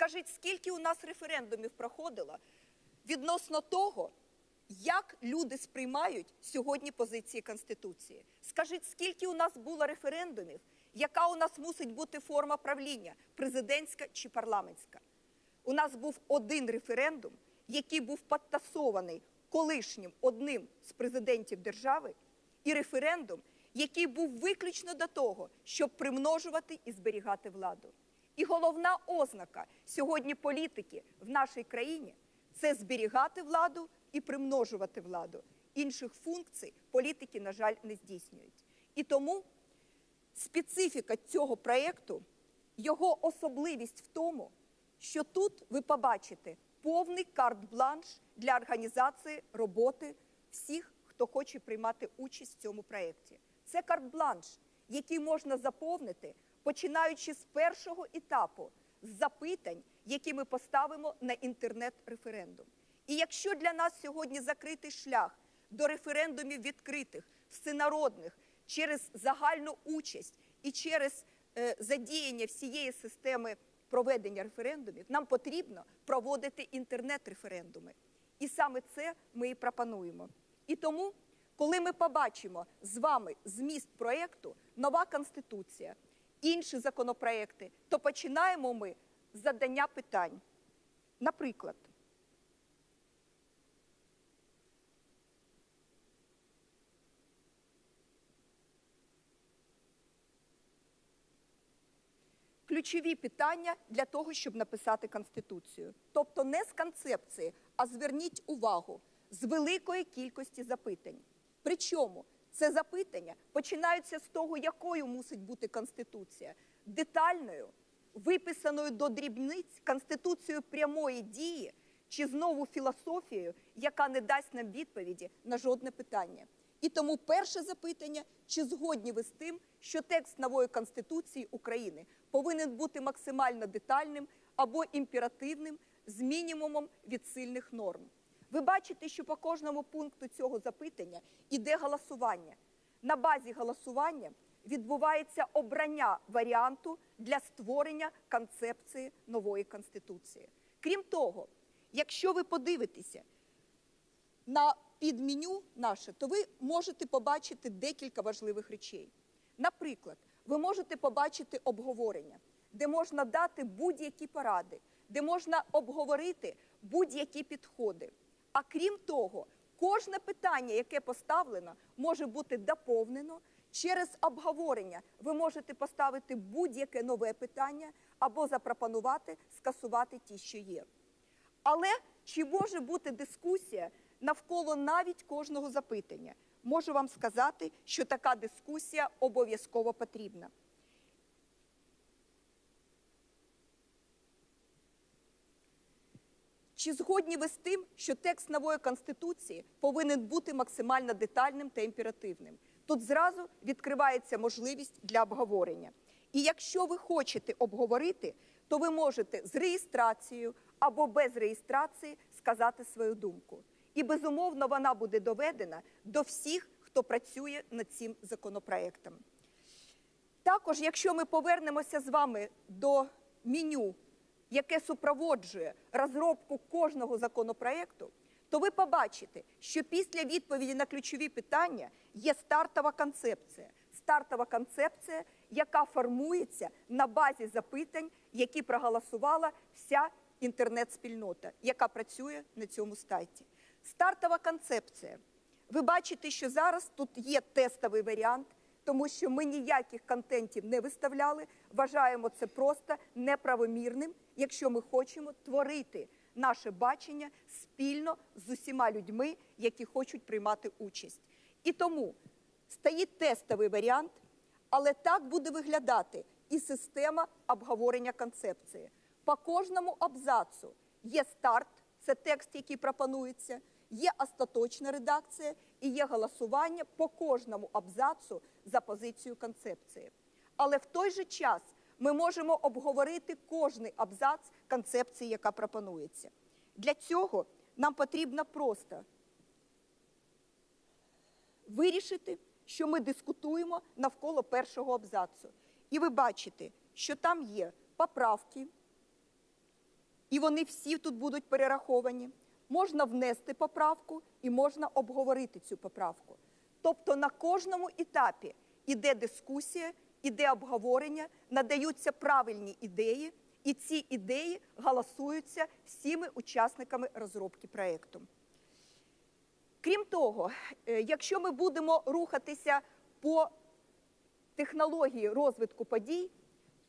Скажіть, скільки у нас референдумів проходило відносно того, як люди сприймають сьогодні позиції Конституції? Скажіть, скільки у нас було референдумів, яка у нас мусить бути форма правління президентська чи парламентська? У нас був один референдум, який був підтасований колишнім одним з президентів держави, і референдум, який був виключно до того, щоб примножувати і зберігати владу. І головна ознака сьогодні політики в нашій країні це зберігати владу і примножувати владу. Інших функцій політики, на жаль, не здійснюють. І тому специфіка цього проєкту, його особливість в тому, що тут ви побачите повний карт-бланш для організації роботи всіх, хто хоче приймати участь в цьому проєкті. Це карт-бланш, який можна заповнити, починаючи з першого етапу, з запитань, які ми поставимо на інтернет-референдум. І якщо для нас сьогодні закритий шлях до референдумів відкритих, всенародних, через загальну участь і через е, задіяння всієї системи проведення референдумів, нам потрібно проводити інтернет-референдуми. І саме це ми і пропонуємо. І тому, коли ми побачимо з вами зміст проєкту Нова Конституція, інші законопроекти, то починаємо ми з задання питань. Наприклад, ключові питання для того, щоб написати Конституцію. Тобто не з концепції, а зверніть увагу з великої кількості запитань. Причому це запитання починаються з того, якою мусить бути Конституція, детальною, виписаною до дрібниць Конституцією прямої дії чи знову філософією, яка не дасть нам відповіді на жодне питання. І тому перше запитання: чи згодні ви з тим, що текст нової Конституції України повинен бути максимально детальним або імперативним з мінімумом відсильних норм? Ви бачите, що по кожному пункту цього запитання іде голосування. На базі голосування відбувається обрання варіанту для створення концепції нової конституції. Крім того, якщо ви подивитеся на підменю наше, то ви можете побачити декілька важливих речей. Наприклад, ви можете побачити обговорення, де можна дати будь-які поради, де можна обговорити будь-які підходи. А крім того, кожне питання, яке поставлено, може бути доповнено. Через обговорення ви можете поставити будь-яке нове питання або запропонувати скасувати ті, що є. Але чи може бути дискусія навколо навіть кожного запитання? Можу вам сказати, що така дискусія обов'язково потрібна. Чи згодні ви з тим, що текст нової конституції повинен бути максимально детальним та імперативним? Тут зразу відкривається можливість для обговорення. І якщо ви хочете обговорити, то ви можете з реєстрацією або без реєстрації сказати свою думку. І безумовно вона буде доведена до всіх, хто працює над цим законопроектом. Також, якщо ми повернемося з вами до меню, яке супроводжує розробку кожного законопроекту, то ви побачите, що після відповіді на ключові питання є стартова концепція. Стартова концепція, яка формується на базі запитань, які проголосувала вся інтернет-спільнота, яка працює на цьому сайті. Стартова концепція. Ви бачите, що зараз тут є тестовий варіант, тому що ми ніяких контентів не виставляли. Вважаємо це просто неправомірним, якщо ми хочемо творити наше бачення спільно з усіма людьми, які хочуть приймати участь. І тому стоїть тестовий варіант, але так буде виглядати і система обговорення концепції. По кожному абзацу є старт, це текст, який пропонується, є остаточна редакція і є голосування по кожному абзацу за позицію концепції. Але в той же час ми можемо обговорити кожний абзац концепції, яка пропонується. Для цього нам потрібно просто вирішити, що ми дискутуємо навколо першого абзацу. І ви бачите, що там є поправки, і вони всі тут будуть перераховані. Можна внести поправку і можна обговорити цю поправку. Тобто на кожному етапі іде дискусія, іде обговорення, надаються правильні ідеї, і ці ідеї голосуються всіми учасниками розробки проєкту. Крім того, е, якщо ми будемо рухатися по технології розвитку подій,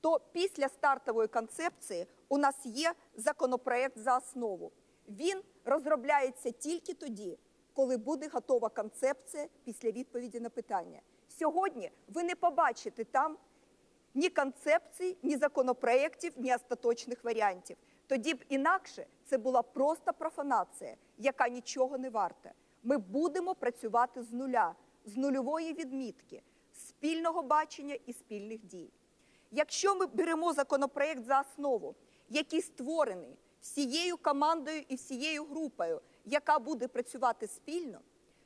то після стартової концепції у нас є законопроект за основу. Він розробляється тільки тоді, коли буде готова концепція після відповіді на питання. Сьогодні ви не побачите там ні концепцій, ні законопроєктів, ні остаточних варіантів. Тоді б інакше це була просто профанація, яка нічого не варта. Ми будемо працювати з нуля, з нульової відмітки, спільного бачення і спільних дій. Якщо ми беремо законопроект за основу, який створений всією командою і всією групою, яка буде працювати спільно,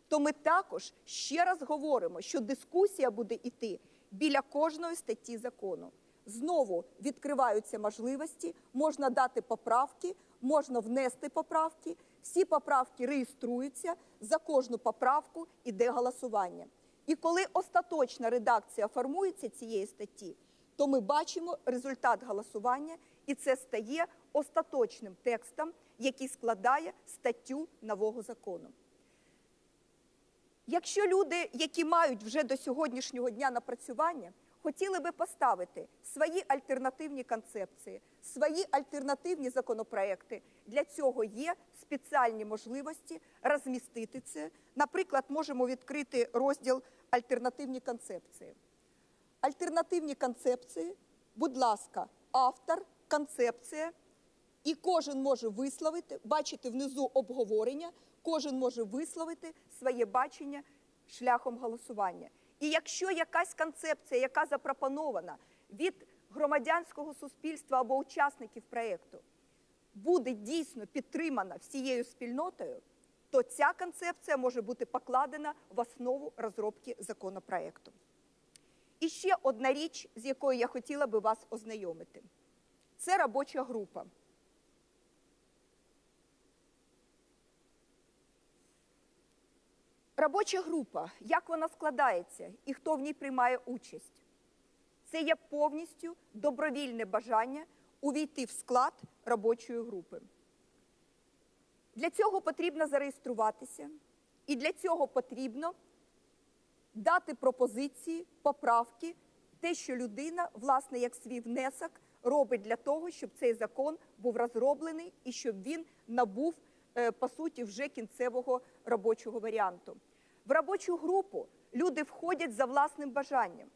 то ми також ще раз говоримо, що дискусія буде йти біля кожної статті закону. Знову відкриваються можливості, можна дати поправки, можна внести поправки. Всі поправки реєструються, за кожну поправку іде голосування. І коли остаточна редакція формується цієї статті, то ми бачимо результат голосування, і це стає остаточним текстом, який складає статтю нового закону. Якщо люди, які мають вже до сьогоднішнього дня напрацювання, хотіли би поставити свої альтернативні концепції, свої альтернативні законопроекти, для цього є спеціальні можливості розмістити це. Наприклад, можемо відкрити розділ альтернативні концепції. Альтернативні концепції, будь ласка, автор, концепція, і кожен може висловити, бачите внизу обговорення, кожен може висловити своє бачення шляхом голосування. І якщо якась концепція, яка запропонована від громадянського суспільства або учасників проєкту, буде дійсно підтримана всією спільнотою, то ця концепція може бути покладена в основу розробки законопроекту. І ще одна річ, з якою я хотіла би вас ознайомити, це робоча група. Робоча група, як вона складається і хто в ній приймає участь? Це є повністю добровільне бажання увійти в склад робочої групи. Для цього потрібно зареєструватися, і для цього потрібно дати пропозиції, поправки, те, що людина, власне, як свій внесок, робить для того, щоб цей закон був розроблений і щоб він набув, е, по суті, вже кінцевого робочого варіанту. В робочу групу люди входять за власним бажанням.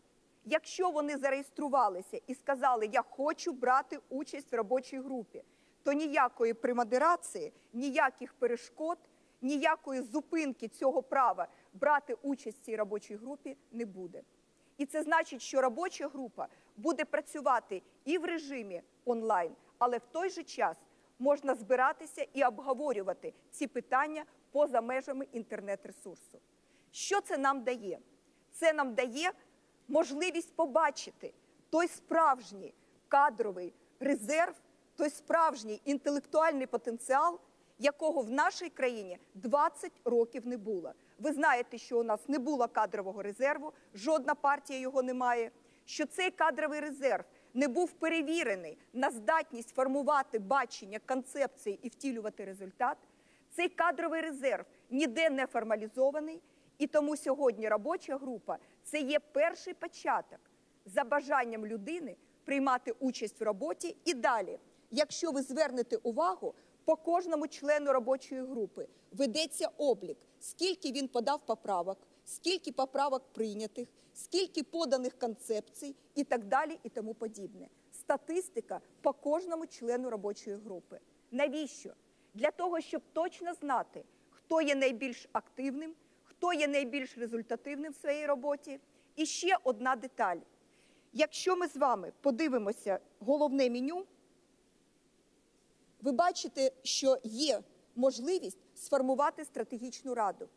Якщо вони зареєструвалися і сказали, я хочу брати участь в робочій групі, то ніякої примодерації, ніяких перешкод, ніякої зупинки цього права брати участь в цій робочій групі не буде. І це значить, що робоча група буде працювати і в режимі онлайн, але в той же час можна збиратися і обговорювати ці питання поза межами інтернет-ресурсу. Що це нам дає? Це нам дає можливість побачити той справжній кадровий резерв, той справжній інтелектуальний потенціал, якого в нашій країні 20 років не було. Ви знаєте, що у нас не було кадрового резерву, жодна партія його не має. Що цей кадровий резерв не був перевірений на здатність формувати бачення, концепції і втілювати результат. Цей кадровий резерв ніде не формалізований, і тому сьогодні робоча група це є перший початок за бажанням людини приймати участь в роботі і далі. Якщо ви звернете увагу, по кожному члену робочої групи ведеться облік, скільки він подав поправок, скільки поправок прийнятих, скільки поданих концепцій і так далі, і тому подібне. Статистика по кожному члену робочої групи. Навіщо? Для того, щоб точно знати, хто є найбільш активним, хто є найбільш результативним в своїй роботі. І ще одна деталь. Якщо ми з вами подивимося головне меню, ви бачите, що є можливість сформувати стратегічну раду.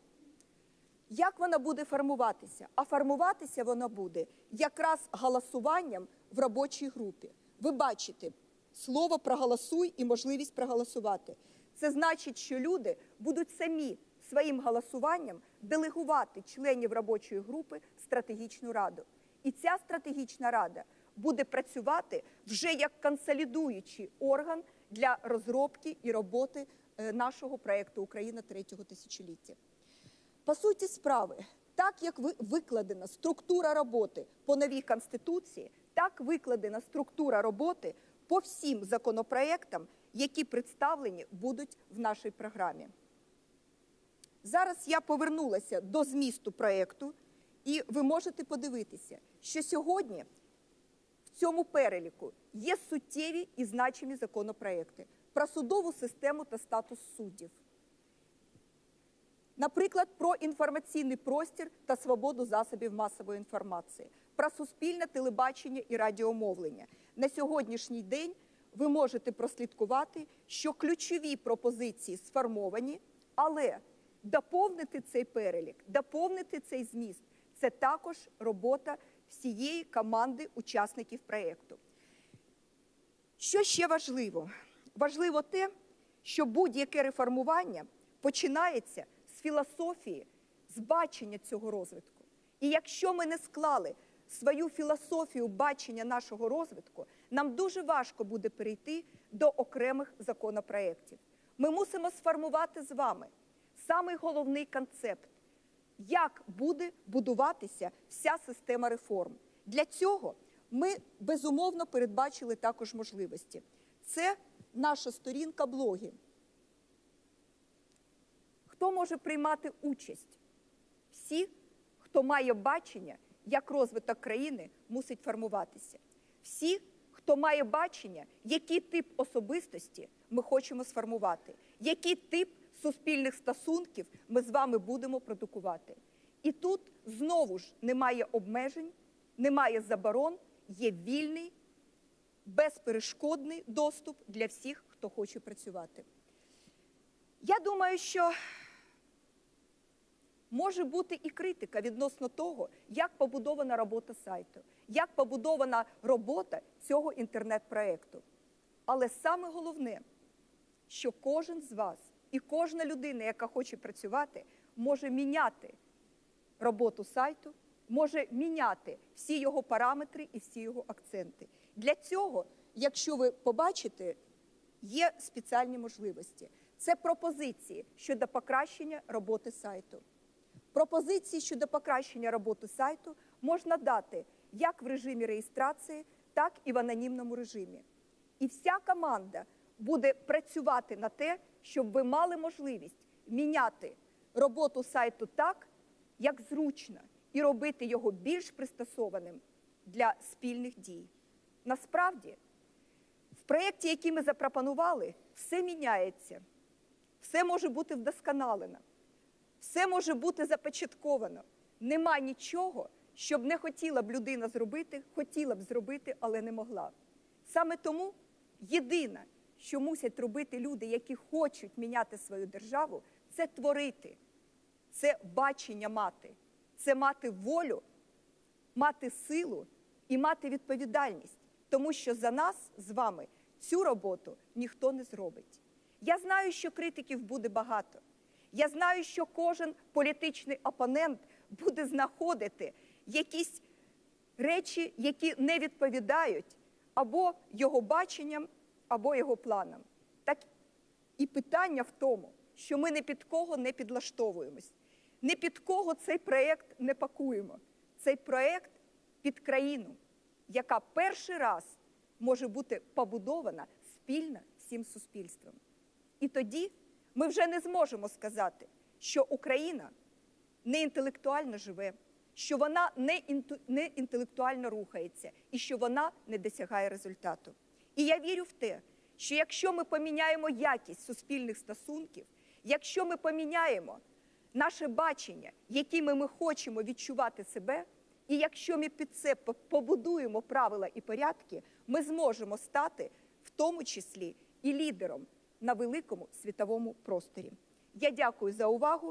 Як вона буде формуватися? А формуватися вона буде якраз голосуванням в робочій групі. Ви бачите слово проголосуй і можливість проголосувати. Це значить, що люди будуть самі своїм голосуванням делегувати членів робочої групи в стратегічну раду. І ця стратегічна рада буде працювати вже як консолідуючий орган для розробки і роботи е, нашого проєкту Україна третього тисячоліття. По суті справи, так як викладена структура роботи по новій конституції, так викладена структура роботи по всім законопроектам, які представлені будуть в нашій програмі. Зараз я повернулася до змісту проєкту, і ви можете подивитися, що сьогодні цьому переліку є суттєві і значимі законопроекти про судову систему та статус суддів. Наприклад, про інформаційний простір та свободу засобів масової інформації, про суспільне телебачення і радіомовлення. На сьогоднішній день ви можете прослідкувати, що ключові пропозиції сформовані, але доповнити цей перелік, доповнити цей зміст це також робота всієї команди учасників проєкту. Що ще важливо? Важливо те, що будь-яке реформування починається з філософії, з бачення цього розвитку. І якщо ми не склали свою філософію бачення нашого розвитку, нам дуже важко буде перейти до окремих законопроєктів. Ми мусимо сформувати з вами самий головний концепт, як буде будуватися вся система реформ. Для цього ми безумовно передбачили також можливості. Це наша сторінка блоги. Хто може приймати участь? Всі, хто має бачення, як розвиток країни мусить формуватися. Всі, хто має бачення, який тип особистості ми хочемо сформувати, який тип суспільних стосунків ми з вами будемо продукувати. І тут знову ж немає обмежень, немає заборон, є вільний, безперешкодний доступ для всіх, хто хоче працювати. Я думаю, що може бути і критика відносно того, як побудована робота сайту, як побудована робота цього інтернет-проекту. Але саме головне, що кожен з вас і кожна людина, яка хоче працювати, може міняти роботу сайту, може міняти всі його параметри і всі його акценти. Для цього, якщо ви побачите, є спеціальні можливості. Це пропозиції щодо покращення роботи сайту. Пропозиції щодо покращення роботи сайту можна дати як в режимі реєстрації, так і в анонімному режимі. І вся команда буде працювати на те, щоб ви мали можливість міняти роботу сайту так, як зручно, і робити його більш пристосованим для спільних дій. Насправді, в проєкті, який ми запропонували, все міняється, все може бути вдосконалено, все може бути започатковано. Нема нічого, щоб не хотіла б людина зробити, хотіла б зробити, але не могла. Саме тому єдине, що мусять робити люди, які хочуть міняти свою державу, це творити, це бачення мати, це мати волю, мати силу і мати відповідальність, тому що за нас з вами цю роботу ніхто не зробить. Я знаю, що критиків буде багато. Я знаю, що кожен політичний опонент буде знаходити якісь речі, які не відповідають або його баченням, або його планам. Так і питання в тому, що ми не під кого не підлаштовуємось, не під кого цей проєкт не пакуємо. Цей проєкт під країну, яка перший раз може бути побудована спільно всім суспільством. І тоді ми вже не зможемо сказати, що Україна не інтелектуально живе, що вона не, інтелектуально рухається і що вона не досягає результату. І я вірю в те, що якщо ми поміняємо якість суспільних стосунків, якщо ми поміняємо наше бачення, якими ми хочемо відчувати себе, і якщо ми під це побудуємо правила і порядки, ми зможемо стати в тому числі і лідером на великому світовому просторі. Я дякую за увагу.